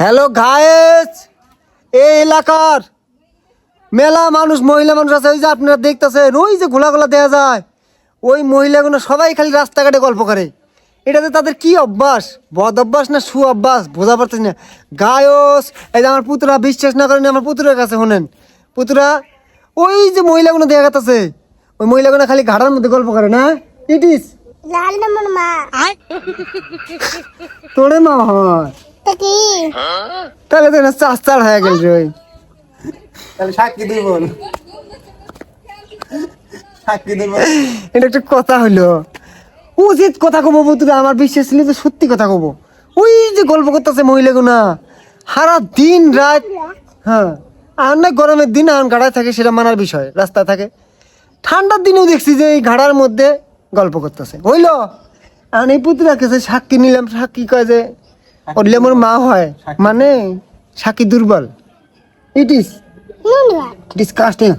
Hello guys এই এলাকার মেলা মানুষ মহিলা মানুষ আছে। ওই যে আপনারা দেখতেছেন ওই যে গোলা গোলা দেওয়া যায় ওই মহিলাগুলো সবাই খালি রাস্তাঘাটে গল্প করে। এটাতে তাদের কি অভ্যাস? বদ অভ্যাস না সু অভ্যাস? বোঝা পারতেছি না। গায়স এই যে আমার পুতুরা বিশ্বাস না করেন আমার পুতুরের কাছে শোনেন। পুতুরা ওই যে মহিলাগুলো দেখা গেছে ওই মহিলাগুলো খালি ঘাড়ার মধ্যে গল্প করে না? নম্বর মা তোরে মা হয়। তাহলে তো চাস্তার হয়ে গেল রে ওই। তাহলে সাক্ষী দুই বোন সাক্ষী দুই বোন এটা একটা কথা হইল উচিত কথা কব তুই আমার বিশ্বাস ছিল যে সত্যি কথা কব। ওই যে গল্প করতেছে মহিলাগুনা সারা দিন রাত হ্যাঁ আর না গরমের দিন আন গাড়ায় থাকে সেটা মানার বিষয় রাস্তায় থাকে। ঠান্ডার দিনেও দেখছি যে এই ঘাড়ার মধ্যে গল্প করতেছে। হইল? আর এই পুতুরা কাছে সাক্ষী নিলাম সাক্ষী কয় যে ওরলে মোর মা হয়। মানে সাকি দুর্বল। ইট ইস নুনবা ডিসকাস্টিং